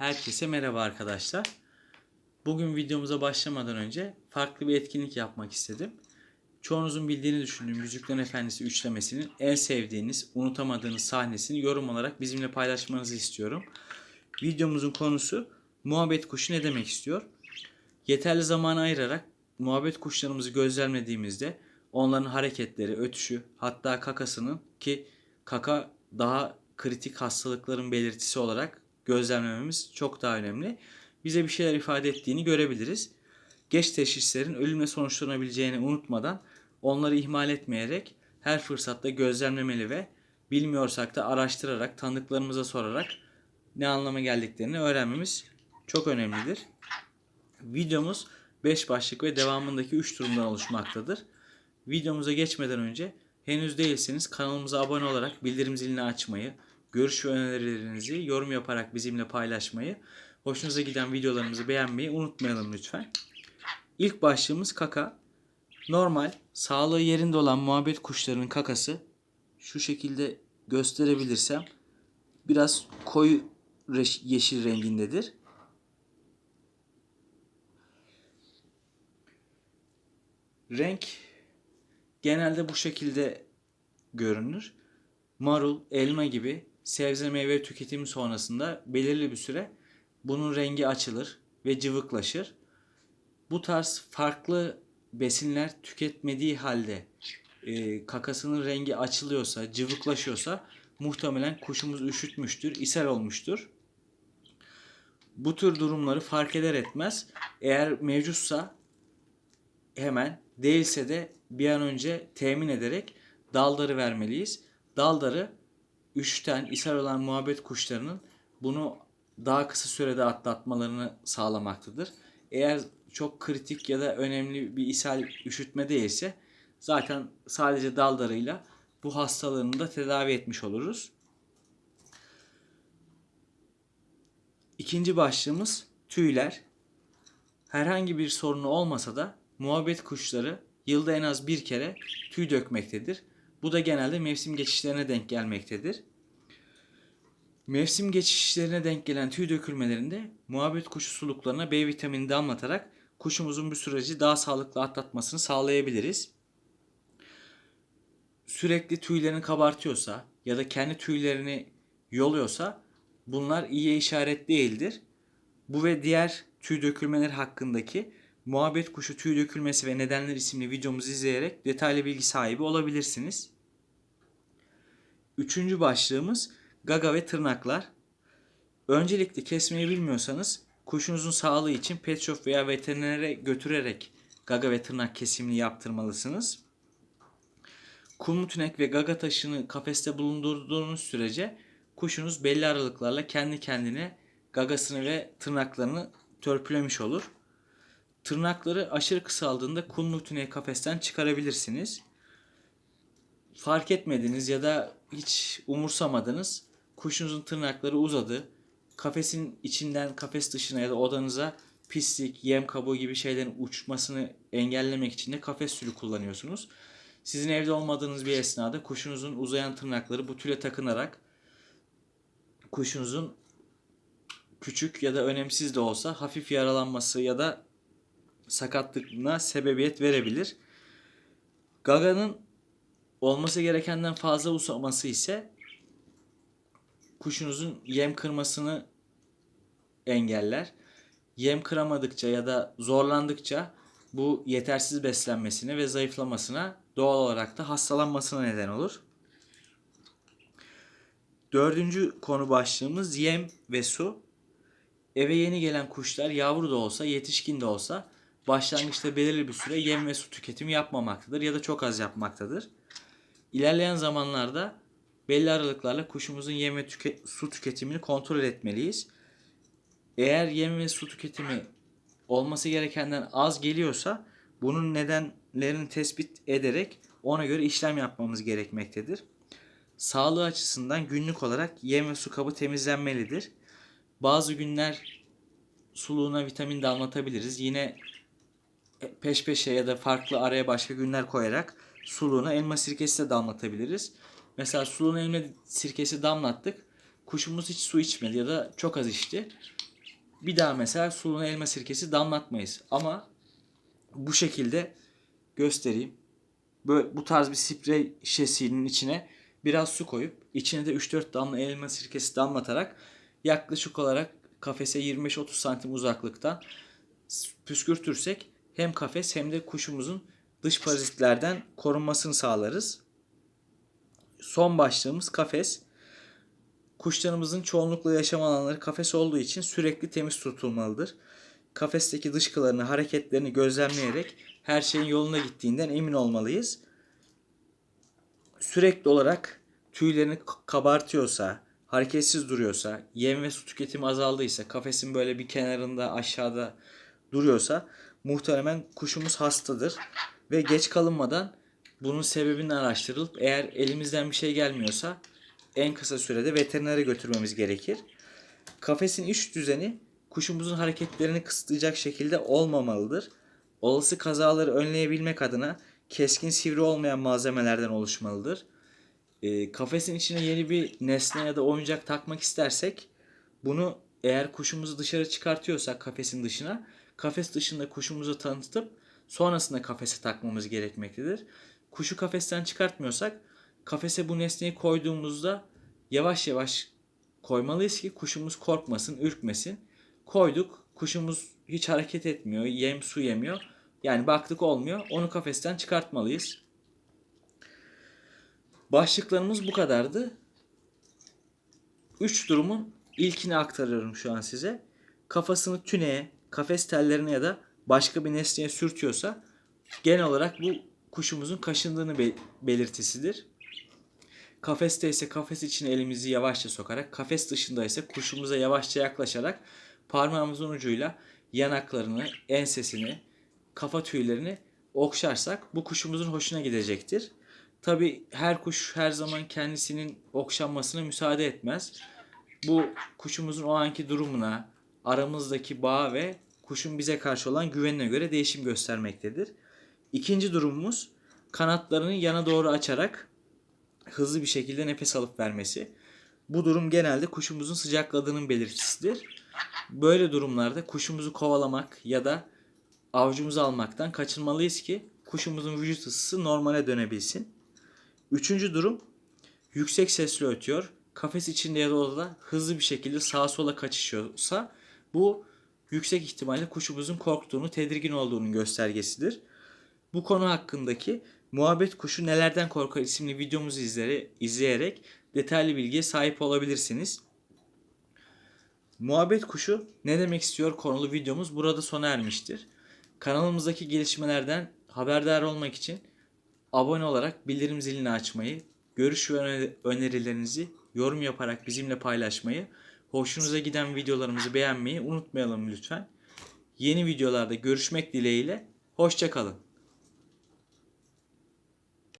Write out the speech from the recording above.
Herkese merhaba arkadaşlar. Bugün videomuza başlamadan önce farklı bir etkinlik yapmak istedim. Çoğunuzun bildiğini düşündüğüm Yüzüklerin Efendisi üçlemesinin en sevdiğiniz, unutamadığınız sahnesini yorum olarak bizimle paylaşmanızı istiyorum. Videomuzun konusu muhabbet kuşu ne demek istiyor? Yeterli zaman ayırarak muhabbet kuşlarımızı gözlemlediğimizde onların hareketleri, ötüşü, hatta kakasının ki kaka daha kritik hastalıkların belirtisi olarak gözlemlememiz çok daha önemli. Bize bir şeyler ifade ettiğini görebiliriz. Geç teşhislerin ölümle sonuçlanabileceğini unutmadan onları ihmal etmeyerek her fırsatta gözlemlemeli ve bilmiyorsak da araştırarak, tanıdıklarımıza sorarak ne anlama geldiklerini öğrenmemiz çok önemlidir. Videomuz 5 başlık ve devamındaki 3 durumdan oluşmaktadır. Videomuza geçmeden önce henüz değilseniz kanalımıza abone olarak bildirim zilini açmayı, görüş ve önerilerinizi yorum yaparak bizimle paylaşmayı, hoşunuza giden videolarımızı beğenmeyi unutmayalım lütfen. İlk başlığımız kaka. Normal, sağlığı yerinde olan muhabbet kuşlarının kakası şu şekilde gösterebilirsem biraz koyu yeşil rengindedir. Renk genelde bu şekilde görünür. Marul, elma gibi sebze meyve tüketimi sonrasında belirli bir süre bunun rengi açılır ve cıvıklaşır. Bu tarz farklı besinler tüketmediği halde e, kakasının rengi açılıyorsa, cıvıklaşıyorsa muhtemelen kuşumuz üşütmüştür, ishal olmuştur. Bu tür durumları fark eder etmez eğer mevcutsa hemen değilse de bir an önce temin ederek dalları vermeliyiz. Dalları 3'ten ishal olan muhabbet kuşlarının bunu daha kısa sürede atlatmalarını sağlamaktadır. Eğer çok kritik ya da önemli bir ishal üşütme değilse zaten sadece daldarıyla bu hastalarını da tedavi etmiş oluruz. İkinci başlığımız tüyler. Herhangi bir sorunu olmasa da muhabbet kuşları yılda en az bir kere tüy dökmektedir. Bu da genelde mevsim geçişlerine denk gelmektedir. Mevsim geçişlerine denk gelen tüy dökülmelerinde muhabbet kuşu suluklarına B vitamini damlatarak kuşumuzun bu süreci daha sağlıklı atlatmasını sağlayabiliriz. Sürekli tüylerini kabartıyorsa ya da kendi tüylerini yoluyorsa bunlar iyiye işaret değildir. Bu ve diğer tüy dökülmeleri hakkındaki Muhabbet Kuşu Tüy Dökülmesi ve Nedenler isimli videomuzu izleyerek detaylı bilgi sahibi olabilirsiniz. Üçüncü başlığımız gaga ve tırnaklar. Öncelikle kesmeyi bilmiyorsanız kuşunuzun sağlığı için pet shop veya veterinere götürerek gaga ve tırnak kesimini yaptırmalısınız. Kumlu tünek ve gaga taşını kafeste bulundurduğunuz sürece kuşunuz belli aralıklarla kendi kendine gagasını ve tırnaklarını törpülemiş olur. Tırnakları aşırı kısaldığında kumlu tüneyi kafesten çıkarabilirsiniz. Fark etmediniz ya da hiç umursamadınız. Kuşunuzun tırnakları uzadı. Kafesin içinden kafes dışına ya da odanıza pislik, yem kabuğu gibi şeylerin uçmasını engellemek için de kafes tülü kullanıyorsunuz. Sizin evde olmadığınız bir esnada kuşunuzun uzayan tırnakları bu tüle takınarak kuşunuzun küçük ya da önemsiz de olsa hafif yaralanması ya da sakatlığına sebebiyet verebilir. Gaga'nın olması gerekenden fazla uzaması ise kuşunuzun yem kırmasını engeller. Yem kıramadıkça ya da zorlandıkça bu yetersiz beslenmesine ve zayıflamasına doğal olarak da hastalanmasına neden olur. Dördüncü konu başlığımız yem ve su. Eve yeni gelen kuşlar yavru da olsa yetişkin de olsa başlangıçta belirli bir süre yem ve su tüketimi yapmamaktadır ya da çok az yapmaktadır. İlerleyen zamanlarda belli aralıklarla kuşumuzun yem ve tüke- su tüketimini kontrol etmeliyiz. Eğer yem ve su tüketimi olması gerekenden az geliyorsa bunun nedenlerini tespit ederek ona göre işlem yapmamız gerekmektedir. Sağlığı açısından günlük olarak yem ve su kabı temizlenmelidir. Bazı günler suluğuna vitamin damlatabiliriz. Yine peş peşe ya da farklı araya başka günler koyarak suluğuna elma sirkesi de damlatabiliriz. Mesela suluğuna elma sirkesi damlattık. Kuşumuz hiç su içmedi ya da çok az içti. bir daha mesela suluna elma sirkesi damlatmayız. Ama bu şekilde göstereyim. Böyle bu tarz bir sprey şişesinin içine biraz su koyup içine de 3-4 damla elma sirkesi damlatarak yaklaşık olarak kafese 25-30 santim uzaklıktan püskürtürsek hem kafes hem de kuşumuzun dış parazitlerden korunmasını sağlarız. Son başlığımız kafes. Kuşlarımızın çoğunlukla yaşam alanları kafes olduğu için sürekli temiz tutulmalıdır. Kafesteki dışkılarını, hareketlerini gözlemleyerek her şeyin yoluna gittiğinden emin olmalıyız. Sürekli olarak tüylerini kabartıyorsa, hareketsiz duruyorsa, yem ve su tüketimi azaldıysa, kafesin böyle bir kenarında aşağıda duruyorsa muhtemelen kuşumuz hastadır ve geç kalınmadan bunun sebebini araştırılıp eğer elimizden bir şey gelmiyorsa en kısa sürede veterinere götürmemiz gerekir. Kafesin iç düzeni kuşumuzun hareketlerini kısıtlayacak şekilde olmamalıdır. Olası kazaları önleyebilmek adına keskin sivri olmayan malzemelerden oluşmalıdır. Ee, kafesin içine yeni bir nesne ya da oyuncak takmak istersek bunu eğer kuşumuzu dışarı çıkartıyorsak kafesin dışına kafes dışında kuşumuzu tanıtıp sonrasında kafese takmamız gerekmektedir. Kuşu kafesten çıkartmıyorsak kafese bu nesneyi koyduğumuzda yavaş yavaş koymalıyız ki kuşumuz korkmasın, ürkmesin. Koyduk, kuşumuz hiç hareket etmiyor, yem su yemiyor. Yani baktık olmuyor, onu kafesten çıkartmalıyız. Başlıklarımız bu kadardı. Üç durumun ilkini aktarıyorum şu an size. Kafasını tüneye, kafes tellerine ya da başka bir nesneye sürtüyorsa genel olarak bu kuşumuzun kaşındığını be- belirtisidir. Kafeste ise kafes içine elimizi yavaşça sokarak, kafes dışında ise kuşumuza yavaşça yaklaşarak parmağımızın ucuyla yanaklarını, ensesini, kafa tüylerini okşarsak bu kuşumuzun hoşuna gidecektir. Tabi her kuş her zaman kendisinin okşanmasına müsaade etmez. Bu kuşumuzun o anki durumuna, aramızdaki bağ ve kuşun bize karşı olan güvenine göre değişim göstermektedir. İkinci durumumuz kanatlarını yana doğru açarak hızlı bir şekilde nefes alıp vermesi. Bu durum genelde kuşumuzun sıcakladığının belirtisidir. Böyle durumlarda kuşumuzu kovalamak ya da avcumuzu almaktan kaçınmalıyız ki kuşumuzun vücut ısısı normale dönebilsin. Üçüncü durum yüksek sesle ötüyor. Kafes içinde ya da odada hızlı bir şekilde sağa sola kaçışıyorsa bu yüksek ihtimalle kuşumuzun korktuğunu, tedirgin olduğunun göstergesidir. Bu konu hakkındaki Muhabbet Kuşu Nelerden Korkar isimli videomuzu izlere, izleyerek detaylı bilgiye sahip olabilirsiniz. Muhabbet Kuşu ne demek istiyor konulu videomuz burada sona ermiştir. Kanalımızdaki gelişmelerden haberdar olmak için abone olarak bildirim zilini açmayı, görüş ve öne- önerilerinizi yorum yaparak bizimle paylaşmayı, hoşunuza giden videolarımızı beğenmeyi unutmayalım lütfen. Yeni videolarda görüşmek dileğiyle, hoşçakalın.